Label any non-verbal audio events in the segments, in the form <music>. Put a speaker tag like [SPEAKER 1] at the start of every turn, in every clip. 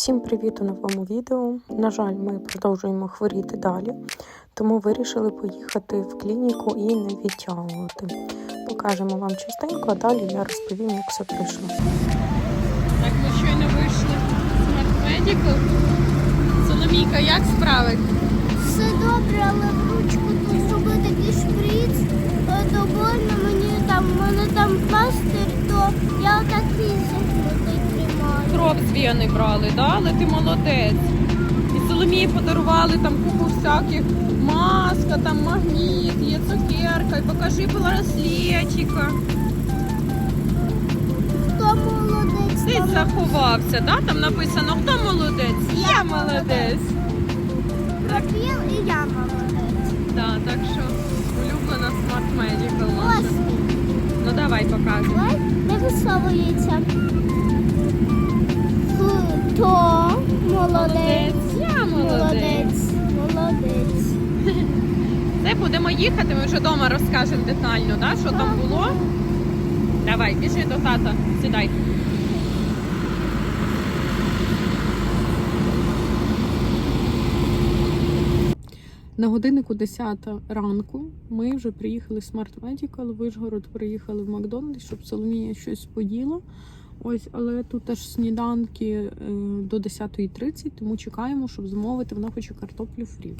[SPEAKER 1] Всім привіт у новому відео. На жаль, ми продовжуємо хворіти далі, тому вирішили поїхати в клініку і не відтягувати. Покажемо вам частенько, а далі я розповім, як все пройшло.
[SPEAKER 2] Так, ми щойно вийшли з Smart Соломійка, як справи?
[SPEAKER 3] Все добре, але в ручку тут зробив такий шприц, е, то больно мені там, в мене там пластир, то я отак фізикнутий
[SPEAKER 2] Кров з вени брали, да? але ти молодець. І Соломії подарували там купу всяких маска, там магніт, є цукерка, і покажи браслетика.
[SPEAKER 3] Хто молодець?
[SPEAKER 2] Ти заховався, да? там написано, хто молодець? Я молодець.
[SPEAKER 3] Пропіл і я молодець.
[SPEAKER 2] Да, так що улюблена Smart Medical.
[SPEAKER 3] Ось,
[SPEAKER 2] Ну давай показуй.
[SPEAKER 3] давай, не висовується.
[SPEAKER 2] Це будемо їхати, ми вже вдома розкажемо детально, да, що там було. Давай, біжи до тата, сідай. На годиннику 10 ранку ми вже приїхали в Smart Medical, в Вишгород приїхали в Макдональдс, щоб Соломія щось поїла. Ось, але тут теж сніданки е, до 10.30, тому чекаємо, щоб замовити. Вона хоче картоплю фрі.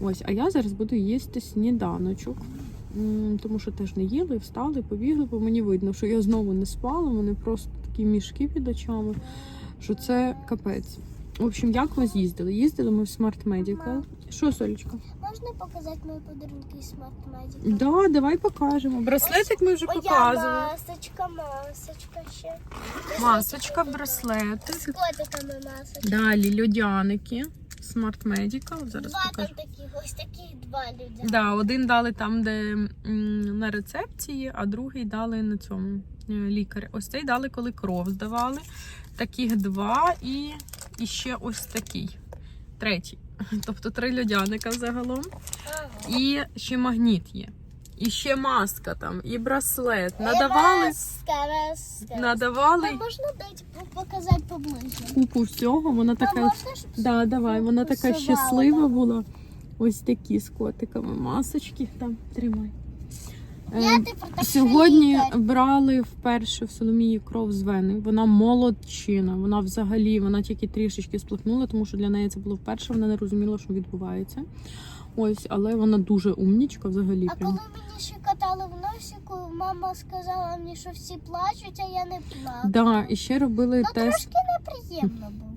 [SPEAKER 2] Ось, а я зараз буду їсти сніданочок. Тому що теж не їли, встали, побігли, бо мені видно, що я знову не спала. Вони просто такі мішки під очами, що це капець. В общем, як ми з'їздили? Їздили ми в Smart Medical. Що, Солічка?
[SPEAKER 3] Можна показати мої подарунки з Smart Medical?
[SPEAKER 2] Да, давай покажемо. Браслетик ми вже
[SPEAKER 3] Моя
[SPEAKER 2] показували.
[SPEAKER 3] масочка, масочка ще.
[SPEAKER 2] Масочка.
[SPEAKER 3] З котиками масочка.
[SPEAKER 2] Далі льодяники. Smart Medical. Зараз
[SPEAKER 3] Два
[SPEAKER 2] покажу.
[SPEAKER 3] там таких, ось такі два люди.
[SPEAKER 2] Да, один дали там, де м, на рецепції, а другий дали на цьому е, лікарі. Ось цей дали, коли кров здавали. Таких два і, і ще ось такий. Третій. <laughs> Тобто три льодяника загалом.
[SPEAKER 3] Ага.
[SPEAKER 2] І ще магніт є. І ще маска там, і браслет. Надавали,
[SPEAKER 3] Маска, маска.
[SPEAKER 2] надавали
[SPEAKER 3] А можна дати показати поближче?
[SPEAKER 2] купу всього. Вона така.
[SPEAKER 3] можна, щоб
[SPEAKER 2] Да, давай, вона така щаслива була. Ось такі з котиками масочки. Там тримай.
[SPEAKER 3] Я тепер так
[SPEAKER 2] Сьогодні брали вперше в Соломії кров з вени. Вона молодчина. Вона взагалі вона тільки трішечки сплакнула, тому що для неї це було вперше. Вона не розуміла, що відбувається. Ось, але вона дуже умнічка взагалі.
[SPEAKER 3] А
[SPEAKER 2] Прям.
[SPEAKER 3] коли мені ще катали в носику, мама сказала мені, що всі плачуть, а я не плакала.
[SPEAKER 2] Да, і ще робили
[SPEAKER 3] Ну,
[SPEAKER 2] тест.
[SPEAKER 3] трошки неприємно було.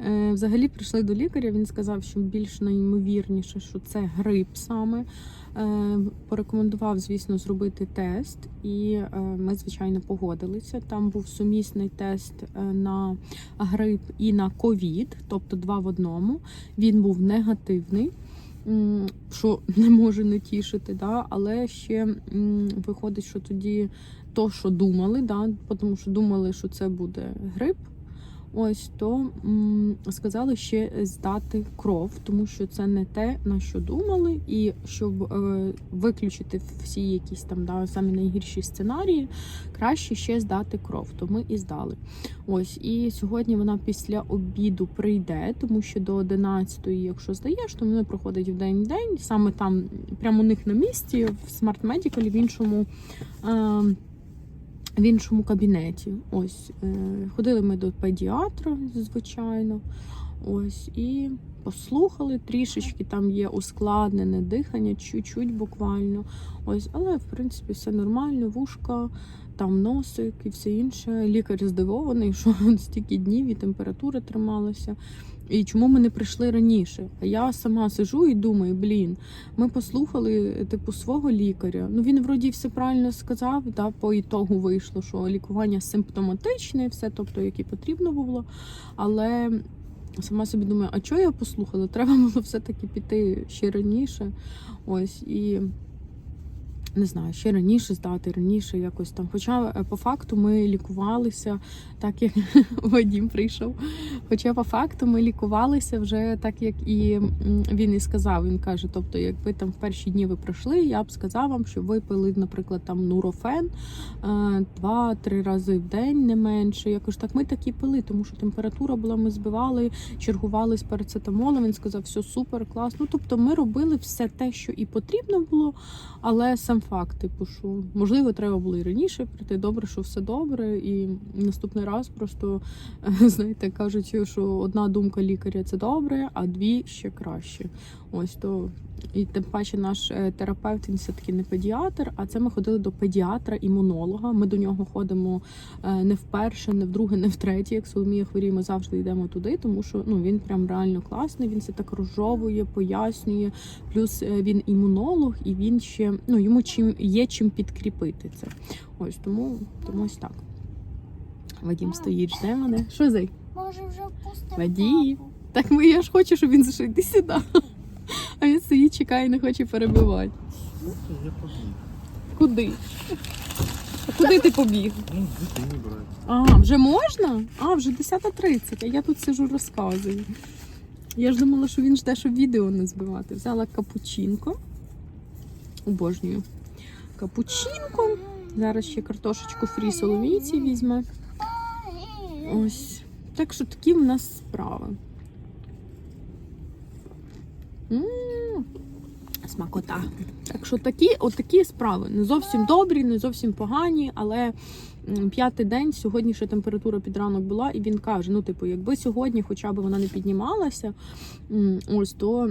[SPEAKER 2] Е, Взагалі прийшли до лікаря. Він сказав, що більш найімовірніше, що це грип саме. Е, Порекомендував, звісно, зробити тест, і е, ми, звичайно, погодилися. Там був сумісний тест на грип і на ковід, тобто два в одному. Він був негативний. Що <laughs> не може не тішити, да? але ще виходить, що тоді то, що думали, да? тому що думали, що це буде грип, Ось то м, сказали ще здати кров, тому що це не те, на що думали, і щоб е, виключити всі якісь там да, самі найгірші сценарії, краще ще здати кров. То ми і здали. Ось і сьогодні вона після обіду прийде, тому що до 11-ї, якщо здаєш, то вона проходить в день-день, саме там, прямо у них на місці, в Smart Medical, в іншому. Е, в іншому кабінеті. Ось е, ходили ми до педіатра, звичайно. Ось і послухали трішечки. Там є ускладнене дихання, чуть-чуть буквально. Ось, але в принципі все нормально, вушка, там носик і все інше. Лікар здивований, <laughs> що стільки днів і температура трималася. І чому ми не прийшли раніше? А я сама сижу і думаю, блін, ми послухали типу свого лікаря. Ну він вроді все правильно сказав. Да, по ітогу вийшло, що лікування симптоматичне, все, тобто, яке потрібно було. Але сама собі думаю, а чого я послухала? Треба було все-таки піти ще раніше. Ось і не знаю, ще раніше здати, раніше якось там. Хоча е, по факту ми лікувалися, так як <laughs> Вадім прийшов. Хоча по факту ми лікувалися вже так, як і він і сказав. Він каже: тобто, якби там в перші дні ви пройшли, я б сказав вам, щоб ви пили, наприклад, там нурофен е, два-три рази в день, не менше. Я кажу, так ми так і пили, тому що температура була, ми збивали, чергували з парацетамолом. Він сказав, все супер, клас. Ну тобто, ми робили все те, що і потрібно було, але сам факт, типу, можливо, треба було і раніше прийти. Добре, що все добре, і наступний раз просто <laughs> знаєте, кажуть, що одна думка лікаря це добре, а дві ще краще. Ось то і тим паче наш е, терапевт він все таки не педіатр. А це ми ходили до педіатра-імунолога. Ми до нього ходимо е, не вперше, не вдруге, не втретє. Як Соломія хворіє, ми завжди йдемо туди, тому що ну він прям реально класний. Він все так розжовує, пояснює. Плюс е, він імунолог, і він ще ну йому чим є чим підкріпити це. Ось тому, тому ось так. Вадім стоїть, жде мене. Що зай?
[SPEAKER 3] Може вже впустимо
[SPEAKER 2] Вадій. Так ми я ж хочу, щоб він зайшов. Іди сюди. А він стоїть, чекає, не хоче перебивати.
[SPEAKER 4] Я побіг.
[SPEAKER 2] Куди? А куди ти побіг?
[SPEAKER 4] Ну, дитині брати.
[SPEAKER 2] А, вже можна? А, вже 10.30, а я тут сижу розказую. Я ж думала, що він жде, щоб відео не збивати. Взяла капучинко. Обожнюю. Капучинко. Зараз ще картошечку фрі соломійці візьме. Ось. Так що такі в нас справи. М Смакота. Так що такі, отакі справи. Не зовсім добрі, не зовсім погані, але п'ятий день, сьогодні ще температура під ранок була, і він каже: ну, типу, якби сьогодні хоча б вона не піднімалася, ось то.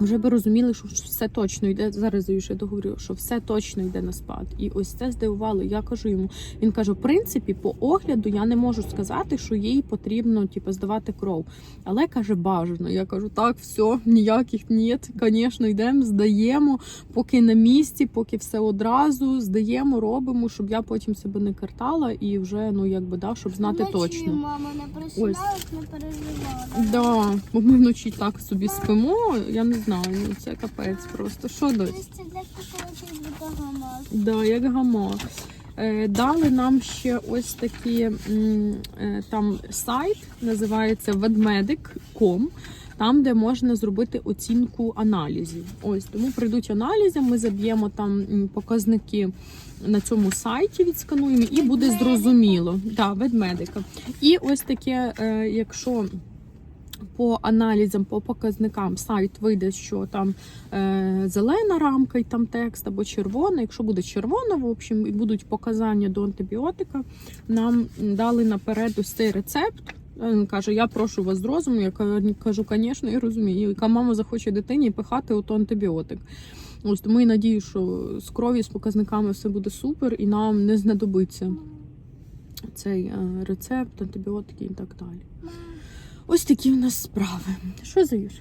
[SPEAKER 2] Вже би розуміли, що все точно йде. Зараз я ще договорю, що все точно йде на спад. І ось це здивувало. Я кажу йому. Він каже: в принципі, по огляду я не можу сказати, що їй потрібно типу, здавати кров. Але каже, бажано. Я кажу, так, все, ніяких ні. Звісно, йдемо, здаємо, поки на місці, поки все одразу здаємо, робимо, щоб я потім себе не картала і вже ну якби да, щоб знати
[SPEAKER 3] Вночі
[SPEAKER 2] точно.
[SPEAKER 3] Мама не присідають, не переживала.
[SPEAKER 2] Да, бо ми вночі так собі спимо. Я не знаю, ну це капець просто. Що дось? Да, як гамак. Е, Дали нам ще ось такі е, там сайт, називається ведмедик.com, там, де можна зробити оцінку аналізів. Ось тому прийдуть аналізи, ми заб'ємо там показники на цьому сайті, відскануємо, і буде зрозуміло. Да, ведмедика. І ось таке, е, якщо по аналізам, по показникам сайт вийде, що там е, зелена рамка і там текст або червона. Якщо буде червона, в общем, і будуть показання до антибіотика, нам дали наперед ось цей рецепт. Е, Він каже: Я прошу вас з розуму. Я кажу, звісно, я розумію. Яка мама захоче дитині пихати ото антибіотик. Ось тому і надію, що з крові, з показниками все буде супер, і нам не знадобиться цей е, рецепт, антибіотики і так далі. Ось такі в нас справи. Що заюш?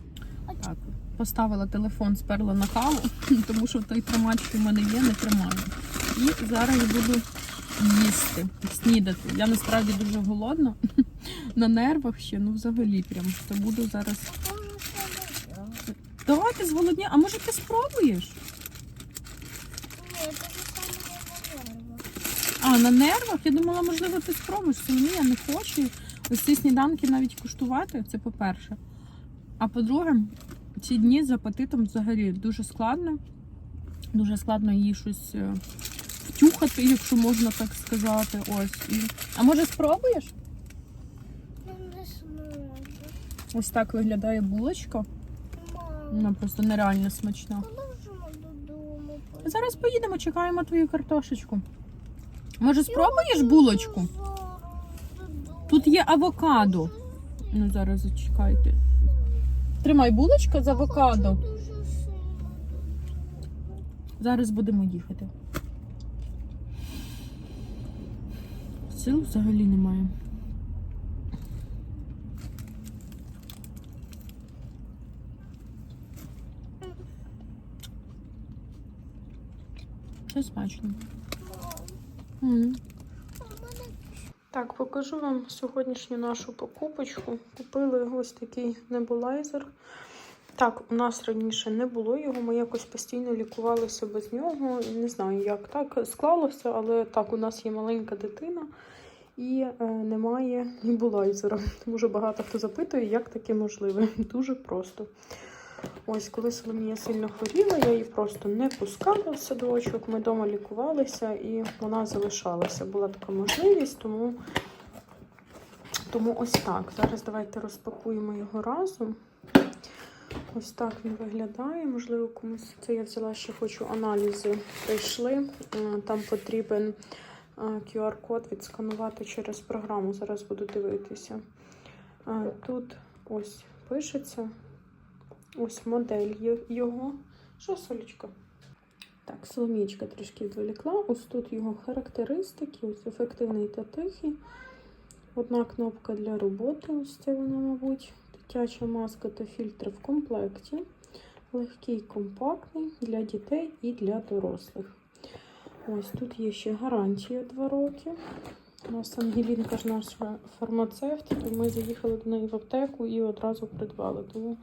[SPEAKER 2] Так, поставила телефон, сперла на каву, <laughs> тому що той тримач, що в мене є, не тримає. І зараз я буду їсти, снідати. Я насправді дуже голодна, <laughs> на нервах ще, ну взагалі прям. То буду зараз. Давай ти зголодні, а може ти спробуєш? А, на нервах? Я думала, можливо, ти спробуєш. Ні, я не хочу. Ось ці сніданки навіть куштувати, це по-перше. А по-друге, ці дні з апетитом взагалі дуже складно. Дуже складно їй щось е, втюхати, якщо можна так сказати. Ось. І... А може спробуєш?
[SPEAKER 3] Не зможу.
[SPEAKER 2] Ось так виглядає булочка. Вона просто нереально смачна. Зараз поїдемо, чекаємо твою картошечку. Може, спробуєш булочку? Тут є авокадо. Ну, зараз зачекайте. Тримай булочка з авокадо. Зараз будемо їхати. Сил взагалі немає. Це смачно. М. Так, покажу вам сьогоднішню нашу покупочку. Купили ось такий небулайзер. Так, у нас раніше не було його, ми якось постійно лікувалися без нього. Не знаю, як так склалося, але так, у нас є маленька дитина і е, немає небулайзера. Що багато хто запитує, як таке можливе. Дуже просто. Ось, коли Соломія сильно хворіла, я її просто не пускала в садочок. Ми вдома лікувалися і вона залишалася. Була така можливість, тому, тому ось так. Зараз давайте розпакуємо його разом. Ось так він виглядає. Можливо, комусь це я взяла ще хочу аналізи. Прийшли. Е, Там потрібен е, QR-код відсканувати через програму. Зараз буду дивитися. Е, Тут ось пишеться. Ось модель його. Що, Солічка? Так, Соломічка трішки відволікла. Ось тут його характеристики, ось ефективний та тихий. Одна кнопка для роботи, ось це вона, мабуть. Дитяча маска та фільтри в комплекті. Легкий, компактний для дітей і для дорослих. Ось тут є ще гарантія 2 роки. У нас Ангелінка ж наш фармацевт, то ми заїхали до неї в аптеку і одразу придбали. Тому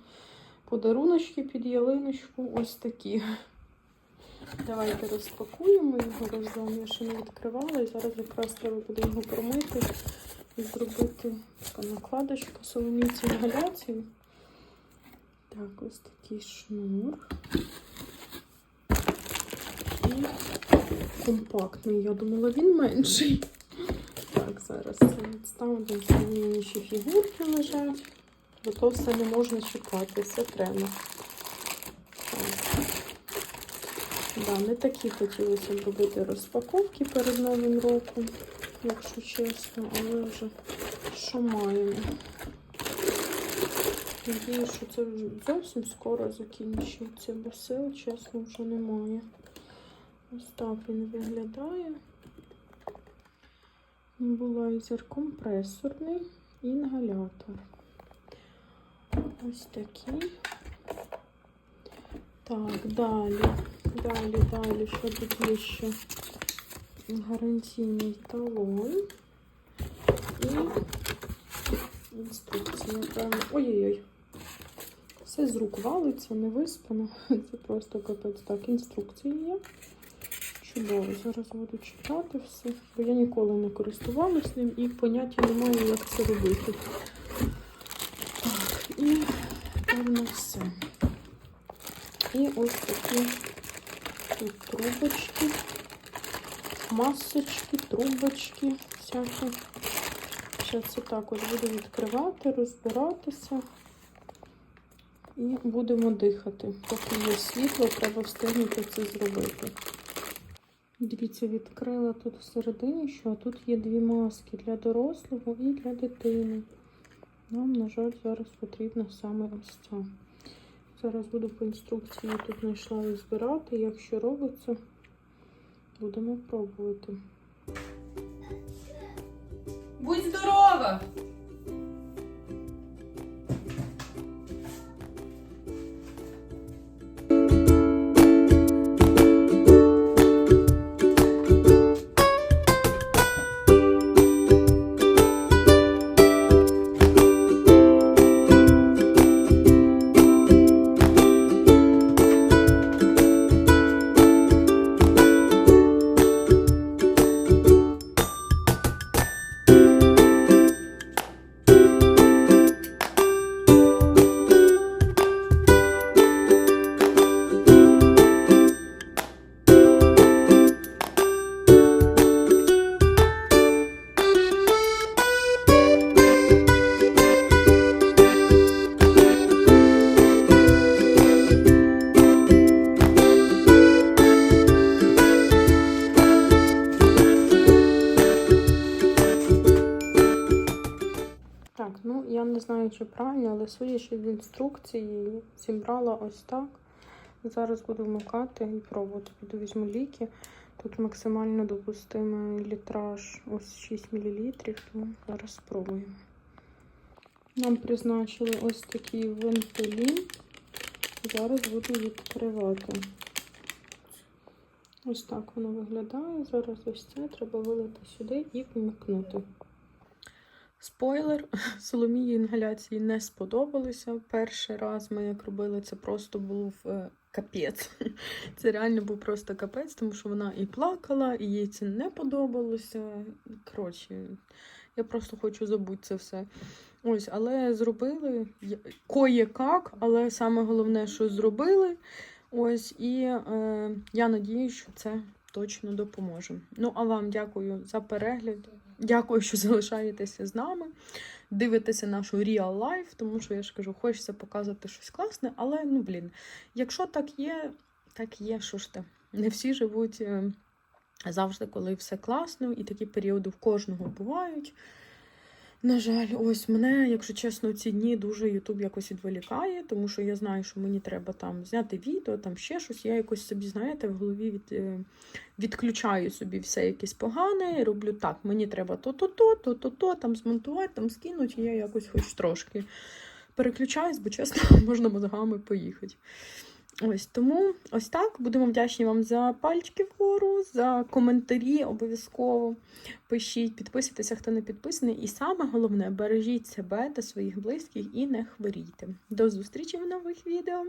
[SPEAKER 2] подаруночки під ялиночку ось такі. Давайте розпакуємо його разом. Я ще не відкривала, і зараз якраз треба буде його промити і зробити така накладочка соломійці інгаляцію. Так, ось такий шнур. І компактний. Я думала, він менший. Так, зараз це відставимо. Там ще фігурки лежать. Бо то все не можна чекати, все треба. Да, не такі хотілося б робити розпаковки перед Новим роком, якщо чесно, але вже що маємо. Надію, що це вже зовсім скоро закінчиться, бо сил, чесно, вже немає. Ось так він виглядає. Небулайзер компресорний, інгалятор. Ось такий. Так, далі. Далі, далі, що тут є ще гарантійний талон і інструкція, певно. Ой-ой-ой. Все з рук валиться, не виспано. <laughs> Це просто капець. Так, інструкції є. Чудово, зараз буду читати все, бо я ніколи не користувалась ним і поняття не маю, як це робити. І певно все. І ось такі тут трубочки, масочки, трубочки всякі. Зараз це також буду відкривати, розбиратися і будемо дихати. Поки є світло, треба встигнути це зробити. Дивіться, відкрила тут всередині, що тут є дві маски для дорослого і для дитини. Нам, на жаль, зараз потрібна саме ось ця. Зараз буду по інструкції тут знайшла і збирати. Якщо робиться, будемо пробувати.
[SPEAKER 5] Будь здорова!
[SPEAKER 2] Я не чи правильно, але судячи з інструкції, зібрала ось так. Зараз буду вмикати і пробувати. Піду візьму ліки. Тут максимально допустимий літраж ось 6 мл, тому зараз спробуємо. Нам призначили ось такий вентилін. Зараз буду відкривати. Ось так воно виглядає. Зараз ось це треба вилити сюди і вмикнути. Спойлер, <laughs> Соломії інгаляції не сподобалося. Перший раз ми як робили, це просто був е, капець. <laughs> Це реально був просто капець, тому що вона і плакала, і їй це не подобалося. Коротше, я просто хочу забути це все. Ось, але зробили кое-как, але саме головне, що зробили. Ось, і е, я надію, що це точно допоможе. Ну, а вам дякую за перегляд. Дякую, що залишаєтеся з нами. Дивитеся нашу Real Life, тому що я ж кажу, хочеться показати щось класне, але ну блін, якщо так є, так є, що ж те. Не всі живуть е, завжди, коли все класно, і такі періоди в кожного бувають. На жаль, ось мене, якщо чесно, ці дні дуже Ютуб якось відволікає, тому що я знаю, що мені треба там зняти відео, там ще щось. Я якось собі, знаєте, в голові від, е, відключаю собі все якесь погане, і роблю так, мені треба то-то-то, то-то-то, там змонтувати, там скинути, і я якось хоч трошки переключаюсь, бо чесно, <laughs> можна мозгами поїхати. Ось тому ось так. Будемо вдячні вам за пальчики вгору, за коментарі обов'язково. Пишіть, підписуйтеся, хто не підписаний. І саме головне, бережіть себе та своїх близьких і не хворійте. До зустрічі в нових відео!